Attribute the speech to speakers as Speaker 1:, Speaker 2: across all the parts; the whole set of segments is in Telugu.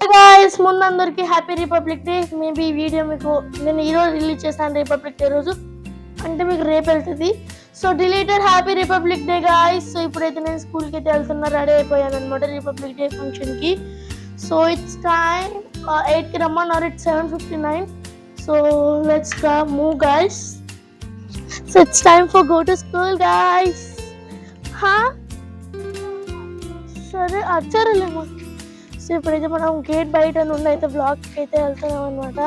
Speaker 1: గాయస్ ముందు అందరికి happy republic day maybe video మీకు నేను ఈరోజు రిలీజ్ చేస్తాను రిపబ్లిక్ డే రోజు. అంటే మీకు రేపు వెళ్తుంది. So deleted happy republic day guys so ఇప్పుడైతే నేను స్కూల్కి అయితే వెళ్తున్నా రెడీ అయిపోయాను అనమాట రిపబ్లిక్ డే ఫంక్షన్కి సో ఇట్స్ టైమ్ ఎయిట్కి రమ్మన్నారు it's seven fifty nine so let's move guys so it's time for go to school guys హా సరే అచ్చారులేమో ఇప్పుడైతే మనం గేట్ బయట నుండి అయితే బ్లాక్కి అయితే వెళ్తున్నాం అనమాట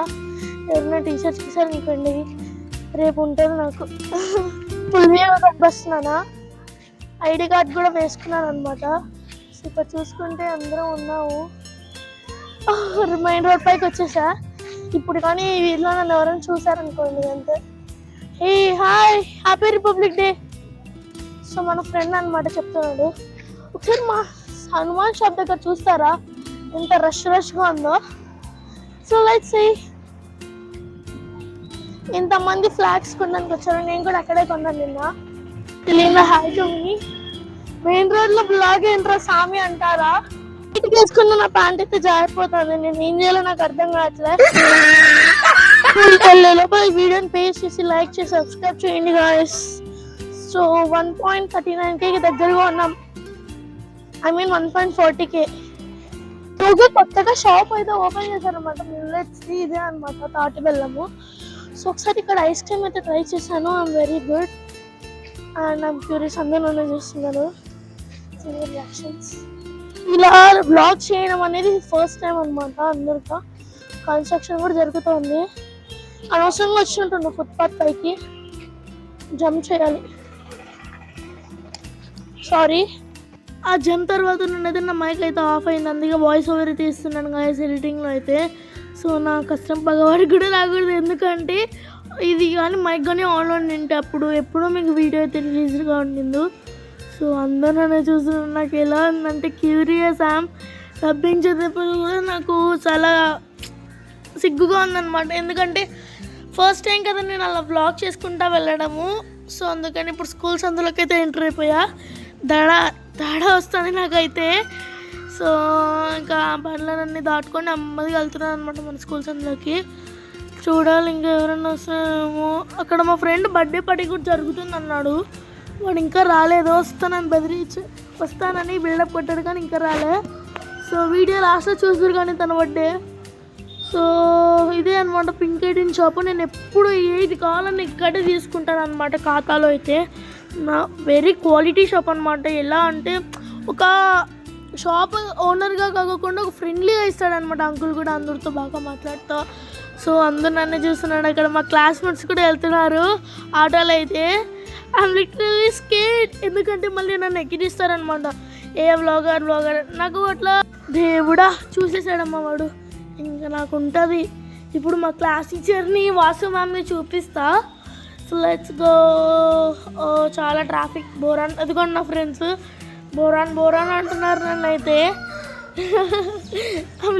Speaker 1: ఎవరైనా టీషర్ట్స్ ఇస్తారు అనుకోండి రేపు ఉంటుంది నాకు. ఫుల్ వస్తున్నానా ఐడి కార్డ్ కూడా వేసుకున్నాను అనమాట సో చూసుకుంటే అందరం ఉన్నాము. రిమైండ్ రోడ్ పైకి వచ్చేసా? ఇప్పుడు కానీ వీరిలో నన్ను ఎవరైనా చూసారనుకోండి అంతే. Hey hi happy republic day. So మన ఫ్రెండ్ అనమాట చెప్తున్నాడు. ఒకసారి మా హనుమాన్ షాప్ దగ్గర చూస్తారా? ఎంత రష్ రష్గా ఉందో. సో లైక్ సీ ఇంతమంది ఫ్లాగ్స్ కొనడానికి వచ్చారు. నేను కూడా అక్కడే కొన్నాను నిన్న. తెలియదు హాయ్ మెయిన్ రోడ్లో బ్లాగ్ ఏంట్రా సామి అంటారా? ఇటుకి వేసుకున్న నా ప్యాంట్ అయితే జారిపోతుంది. నేను ఏం చేయాలో నాకు అర్థం కావట్లేదు లోపల ఈ వీడియోని పేజ్ చేసి లైక్ చేసి సబ్స్క్రైబ్ చేయండి guys so one point thirty nine K దగ్గరగా ఉన్నాం. I mean one point forty K రోజు కొత్తగా షాప్ అయితే ఓపెన్ చేశారనమాట మిల్లెట్స్ది ఇదే అనమాట తాటి బెల్లము. సో ఒకసారి ఇక్కడ ఐస్ క్రీమ్ అయితే ట్రై చేశాను. I'm very good and I'm curious అందరూ చూస్తున్నాను రియాక్షన్స్ ఇలా బ్లాగ్ చేయడం అనేది ఫస్ట్ టైం అనమాట అందరితో. కన్స్ట్రక్షన్ కూడా జరుగుతుంది. అనవసరంగా వచ్చినట్టు ఫుట్పాత్ పైకి. జంప్ చేయాలి. సారీ ఆ జంప్ తర్వాత నేనైతే నా మైక్ అయితే ఆఫ్ అయింది. అందుకే వాయిస్ ఓవర్ అయితే ఇస్తున్నాను గాయస్ ఎడిటింగ్లో అయితే. సో నా కష్టం పగవాడికి కూడా రాకూడదు. ఎందుకంటే ఇది కానీ మైక్ కానీ ఆన్లో ఉంటే అప్పుడు ఎప్పుడో మీకు వీడియో అయితే రిలీజ్గా ఉండింది సో అందరూ నన్ను చూస్తున్నారు. నాకు ఎలా ఉందంటే క్యూరియస్ యామ్ డబ్బింగ్ కూడా నాకు చాలా సిగ్గుగా ఉందన్నమాట. ఎందుకంటే ఫస్ట్ టైం కదా నేను అలా బ్లాగ్ చేసుకుంటా వెళ్ళడము. సో అందుకని ఇప్పుడు స్కూల్స్ అందులోకి అయితే ఎంటర్ అయిపోయా. దడ తేడా వస్తుంది నాకైతే. సో ఇంకా బండ్లన్నీ దాటుకొని నెమ్మదిగా వెళ్తున్నాను అనమాట మన స్కూల్స్ అందులోకి. చూడాలి ఇంకా ఎవరైనా వస్తారేమో అక్కడ మా ఫ్రెండ్ బర్త్డే పార్టీ కూడా జరుగుతుంది అన్నాడు వాడు ఇంకా రాలేదు. వస్తానని బెదిరించి వస్తానని బిల్డప్ కొట్టాడు కానీ ఇంకా రాలే. సో వీడియో లాస్ట్లో చూసారు కానీ తన బర్త్డే. సో ఇదే అనమాట పింక్ ఎయిటీన్ షాప్. నేను ఎప్పుడు ఏది కావాలని ఇక్కడే తీసుకుంటాను అనమాట ఖాతాలో అయితే. నా వెరీ క్వాలిటీ షాప్ అనమాట ఎలా అంటే ఒక షాప్ ఓనర్గా కాకుండా ఒక ఫ్రెండ్లీగా ఇస్తాడనమాట అంకుల్ కూడా అందరితో బాగా మాట్లాడుతా. సో అందరు నన్ను చూస్తున్నాడు అక్కడ మా క్లాస్మేట్స్ కూడా వెళ్తున్నారు. ఆటోలు అయితే. ఐమ్ లిటరలీ స్కేట్ ఎందుకంటే మళ్ళీ నన్ను ఎక్కిరిస్తారనమాట ఏ వ్లాగర్ వ్లాగర్ నాకు అట్లా దేవుడా చూసేసాడమ్మా వాడు. ఇంకా నాకు ఉంటుంది. ఇప్పుడు మా క్లాస్ టీచర్ని వాసు మ్యామ్ని చూపిస్తా. లెట్స్ గో చాలా ట్రాఫిక్ బోరాన్ అదిగోండి నా ఫ్రెండ్స్ బోరాన్ బోరాన్ అంటున్నారు నన్ను అయితే.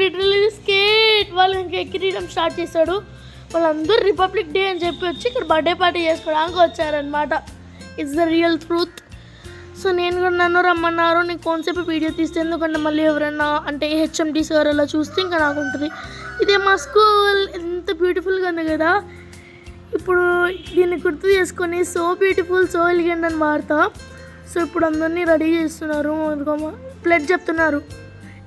Speaker 1: లిటరలీ స్కేట్ వాళ్ళు ఇంకా ఎక్కిరీయడం స్టార్ట్ చేశాడు. వాళ్ళందరూ రిపబ్లిక్ డే అని చెప్పి వచ్చి ఇక్కడ బర్త్డే పార్టీ చేసుకోవడానికి వచ్చారనమాట it's the real truth so నేను కూడా నన్ను రమ్మన్నారు. నీకు కొంతసేపు వీడియో తీస్తే ఎందుకంటే మళ్ళీ ఎవరైనా అంటే హెచ్ఎండి సార్ అలా చూస్తే ఇంకా నాకు ఉంటుంది. ఇదే మా స్కూల్ ఎంత బ్యూటిఫుల్గా ఉంది కదా. ఇప్పుడు దీన్ని గుర్తు చేసుకొని సో బ్యూటిఫుల్ సో ఎలిగెంట్ అని మారుతా సో ఇప్పుడు అందరినీ రెడీ చేస్తున్నారు. ప్లడ్ చెప్తున్నారు.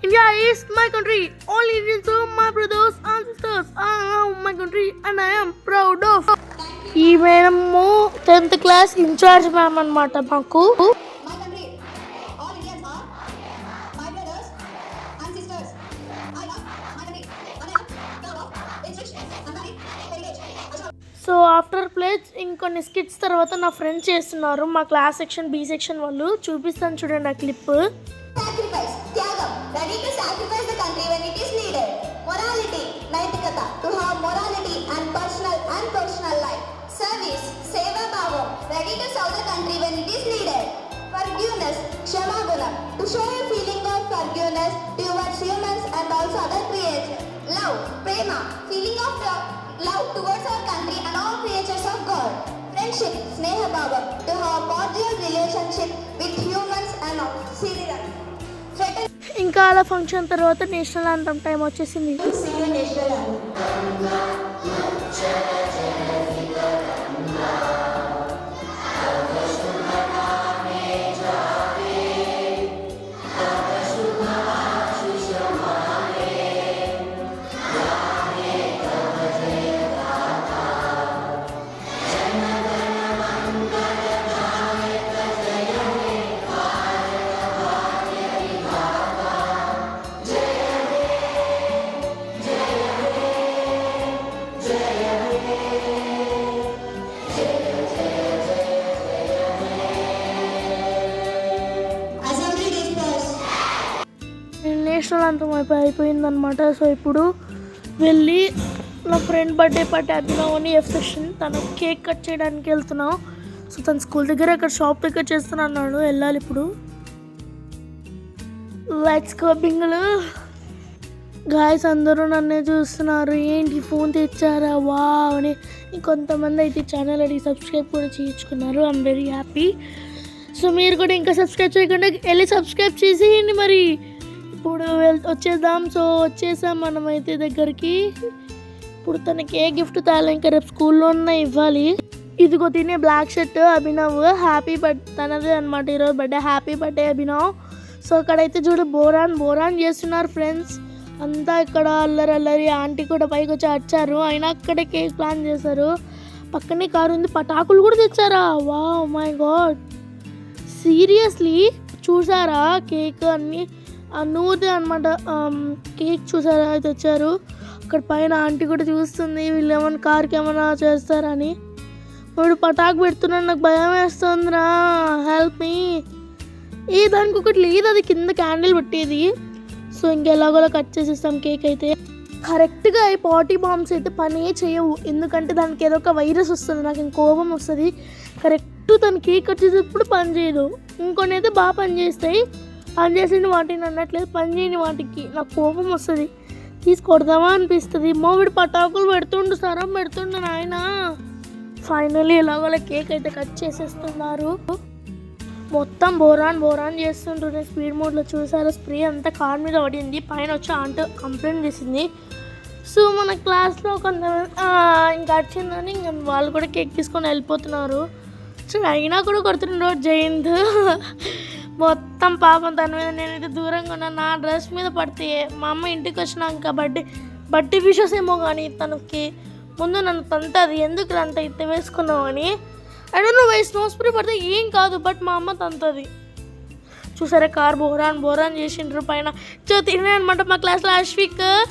Speaker 1: India is my country all Indians my brothers and sisters my country and I'm proud of ఈ madam tenth class incharge ma'am అనమాట మాకు. సో ఆఫ్టర్ ప్లేస్ ఇంకొన్ని స్కిట్స్ తర్వాత నా ఫ్రెండ్స్ చేస్తున్నారు. మా క్లాస్ సెక్షన్ బి సెక్షన్ వాళ్ళు. చూపిస్తాను చూడండి ఆ clip
Speaker 2: Feeling of love. Love towards our country and all creatures of God. Friendship, Sneha Bhavam, to have cordial relationship with humans and all. Fraternity,
Speaker 1: ఇంకా అలా ఫంక్షన్ తర్వాత నేషనల్ అంతం టైం వచ్చేసింది
Speaker 2: sing
Speaker 1: నేషనల్ అయిపోయి అయిపోయిందనమాట సో ఇప్పుడు వెళ్ళి నా ఫ్రెండ్ బర్త్డే పార్టీ అభినవని ఎఫ్ సెషన్ తను కేక్ కట్ చేయడానికి వెళ్తున్నాం సో తన స్కూల్ దగ్గర అక్కడ షాప్ దగ్గర చేస్తాను అన్నాడు. వెళ్ళాలి ఇప్పుడు. లైట్స్ గో బింగులు గాయస్ అందరూ నన్నే చూస్తున్నారు. ఏంటి ఫోన్ తెచ్చారా? వా అని ఇంకొంతమంది అయితే ఛానల్ అడిగి సబ్స్క్రైబ్ కూడా చేయించుకున్నారు. ఐఎమ్ వెరీ హ్యాపీ సో మీరు కూడా ఇంకా సబ్స్క్రైబ్ చేయకుండా వెళ్ళి సబ్స్క్రైబ్ చేసేయండి మరి. ఇప్పుడు వెల్ వచ్చేద్దాం. సో వచ్చేసాం మనమైతే దగ్గరికి. ఇప్పుడు తనకి ఏ గిఫ్ట్ తేవాలి ఇంకా రేపు స్కూల్లోనే ఇవ్వాలి. ఇదిగో తినే black shirt Abhinav. Happy birth తనదే అనమాట ఈరోజు birthday. Happy birthday Abhinav. So అక్కడైతే చూడు బోరాన్ బోరాన్ చేస్తున్నారు ఫ్రెండ్స్. అంతా ఇక్కడ అల్లరి అల్లరి. ఆంటీ కూడా పైకి వచ్చి వచ్చారు అయినా అక్కడే కేక్ ప్లాన్ చేశారు. పక్కనే కారు ఉంది. పటాకులు కూడా తెచ్చారా? Wow my god. సీరియస్లీ చూసారా? కేక్ అన్ని ఆ నూతే అనమాట కేక్ చూసారా? తెచ్చారు. అక్కడ పైన ఆంటీ కూడా చూస్తుంది వీళ్ళు ఏమైనా కార్కి ఏమైనా చేస్తారని. వాడు పటాకు పెడుతున్నాడు నాకు భయం వేస్తుందిరా హెల్ప్ మీ ఏ దానికి ఒకటి లేదు అది కింద క్యాండిల్ పెట్టేది. సో ఇంకెలాగోలా కట్ చేసేస్తాం కేక్ అయితే. కరెక్ట్గా ఈ పాటీ బాంబ్స్ అయితే పనే చేయవు. ఎందుకంటే దానికి ఏదో ఒక వైరస్ వస్తుంది నాకు ఇంక కోపం వస్తుంది. కరెక్ట్ తను కేక్ కట్ చేసేటప్పుడు పని చేయదు. ఇంకొన్ని అయితే బాగా పని చేస్తాయి. చేసిన వాటిని అన్నట్లేదు పని చేయని వాటికి. నాకు కోపం వస్తుంది. తీసి కొడదామా అనిపిస్తుంది. మోవిడి పటాకులు పెడుతుండు సరం పెడుతుండు నాయన. ఫైనల్లీ ఎలాగోలా కేక్ అయితే కట్ చేసేస్తున్నారు. మొత్తం బోరాన్ బోరాన్ నేను స్పీడ్ మోడ్లో చూసారు స్ప్రే అంతా కార్ మీద పడింది. పైన వచ్చి ఆంట కంప్లైంట్ చేసింది. సో మన క్లాస్లో కొంతమంది ఇంకా వచ్చిందని ఇంకా వాళ్ళు కూడా కేక్ తీసుకొని వెళ్ళిపోతున్నారు. సో అయినా కూడా కొడుతున్నాడు జయంత్ మొత్తం పాపం తన మీద నేనైతే దూరంగా ఉన్నా. నా డ్రెస్ మీద పడితే మా అమ్మ ఇంటికి వచ్చినాక బట్టి బట్టి విషస్ ఏమో కానీ తనకి ముందు నన్ను తంతది ఎందుకు అంత ఇత్త వేసుకున్నావు అని? అంటే నువ్వు వేసి స్నో స్ప్రే పడితే ఏం కాదు బట్ మా అమ్మ తంతది చూసారా కార్ బోరాన్ బోరాన్ చేసిండ్రు పైన. సో తినే అనమాట మా క్లాస్లో అశ్విక్.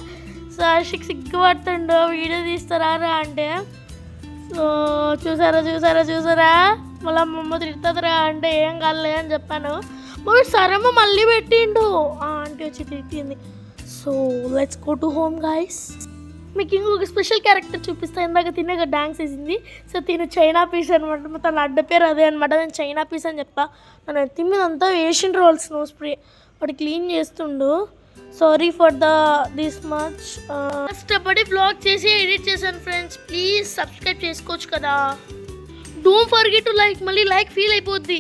Speaker 1: సో అశ్విక్ సిగ్గుపడుతుండు వీడియో తీస్తారా రా అంటే. సో చూసారా చూసారా చూసారా? మళ్ళీ మా అమ్మ తిడుతుందిరా అంటే ఏం కాలే అని చెప్పాను. మరి సరమ్మ మళ్ళీ పెట్టిండు. ఆ ఆంటీ వచ్చి తిట్టింది. So let's go to home guys మీకు ఇంకొక స్పెషల్ క్యారెక్టర్ చూపిస్తా. ఇందాక తినక డాన్స్ వేసింది. సో తిను చైనా పీస్ అనమాట తన అడ్డ పేరు అదే అనమాట నేను చైనా పీస్ అని చెప్తా. నన్ను తిమ్మిదంతా ఏషియన్ అంతా నో స్ప్రే వాడు క్లీన్ చేస్తుండు. Sorry for the this much కష్టపడి బ్లాగ్ చేసి ఎడిట్ చేశాను ఫ్రెండ్స్ ప్లీజ్ సబ్స్క్రైబ్ చేసుకోవచ్చు కదా. డోంట్ ఫర్గెట్ టు లైక్ మళ్ళీ లైక్ ఫీల్ అయిపోద్ది.